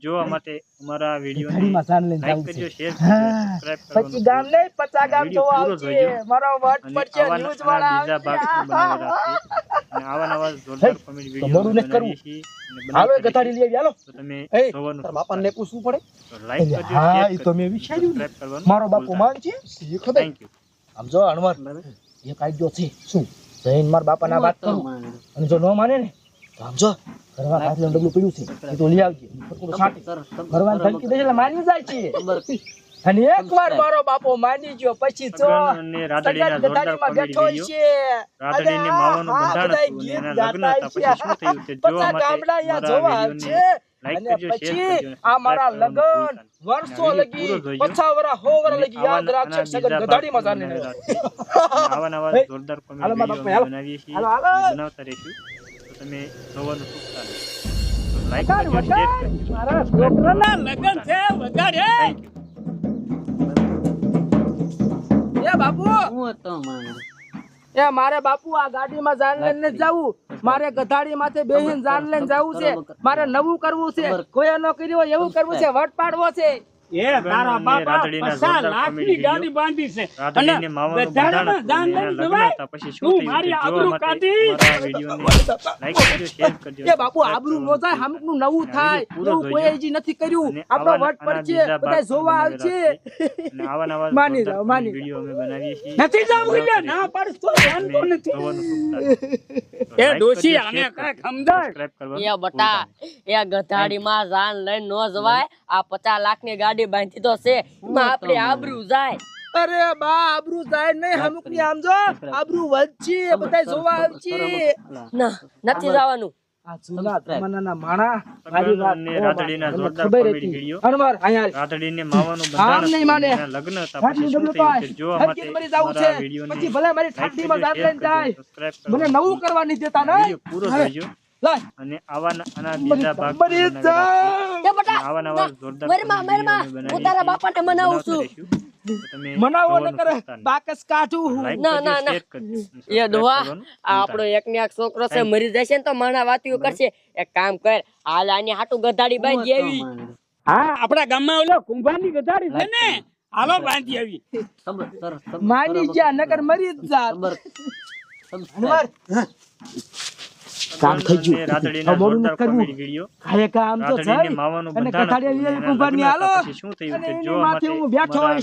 જોવા માટે અમારા પછી ગામ નહીં પચા ગામ જોવા પૂરો મારો વટ પડશે ન્યૂઝ વાળા આવા નવા જોરદાર કોમેડી વીડિયો. બનાવીએ છીએ અને હાલો એ બનાવતા લઈ આવી. હાલો તમે જોવાનું તારા બાપાને પૂછવું પડે? લાઈક કરજો હા, એ તો મેં વિચાર્યું ને. મારો બાપુ માન છે એ થેન્ક યુ આમ જો હનુમાન એક આઈડિયો છે. શું? જઈને મારા બાપાના વાત કરું? અને જો ન માને ને તો આમ જો ઘરમાં કાચનું ડબલું પડ્યું છે. એ તો લઈ આવજે. ઘરવાળાને ધમકી દેશે માની જાય છે. અને એક વાર મારો બાપો માની ગયો પછી તો રાધડીના comedy બેઠો છે. રાધડીને માવાનું આ હતું. એના લગ્ન હતા. પછી શું થયું તે જોવા માટે ગામડા અહીંયા જોવા લાઈક અને કરજો, પછી આ મારા લગન વર્ષો લગી સો વર્ષ લગી યાદ રાખશે સગન બનેલા છે. અને આવા નવા જોરદાર કોમેડી. બનાવીએ છીએ. બનાવતા રહીશું તો તમે જોવાનું ચૂકતા નહીં. તો કરજો, શેર કરજો, મારા છોકરાના લગન છે વગાડે. એ બાપુ. હું હતો બાપુ એ મારે બાપુ આ ગાડીમાં જાન લઈને જવું. મારે ગધાડી માથે બેહીને જાન લઈને જવું છે. મારે નવું કરવું છે. કોઈ ન કર્યું હોય એવું કરવું છે. વટ પાડવો છે. એ તારા બાપા પચાસ ગાડી બાંધી છે. અને જવાય? તું મારી આબરૂ કાઢી? બાપુ આબરૂ નો ભૂલતા નવું થાય. એવું કોઈ હજી નથી કર્યું. આપણો વટ આના પડશે બધા જોવા આવશે. છે. અને આવા નવા માની જોરદાર માની comedy અમે બનાવીએ છીએ. નથી જવું ના પડતો જાણતો નથી. એ દોશી આને share સમજાય? એ બટા ભૂલતા ગધાડી માં જાન લઈને નો જવાય આ પચાસ લાખની ગાડી બાંધી તો છે. એમાં આપણે આબરૂ જાય. અરે બા આબરૂ જાય નહીં હમકની આમ જો આબરૂ વધશે બધા જોવા આવશે. ના નથી જવાનું. મને. નહીં કરવાનું નવું કરવા નહીં. દેતા ને પૂરો જોજો. લાય અને આવા આના બીજા ભાગ એ બટા આવા નવા જોરદાર મરમાં મરમાં હું તારા બાપાને મનાવું છું. મનાવો ન કરે બાકસ કાઢું ના, ના, ના. એ ભૂલતા આપણો એક ને એક છોકરો છે મરી જશે ને તો માણા વાતીઓ કરશે. એક કામ કર હાલ આની હાટું ગધાડી બાંધી આવી. હા આપણા ગામમાં ઓલો કુંભારની ગધાડી છે ને. હાલો બાંધી આવી. માની ગયા નકર મરી જ જાત. કામ થઈ ગયું. જોરદાર નથી કરવું. comedy કામ તો રાતડીને અને કથાડિયા લીધે કુંભારની હાલો. શું થયું અને તે માથે હું બેઠો હોય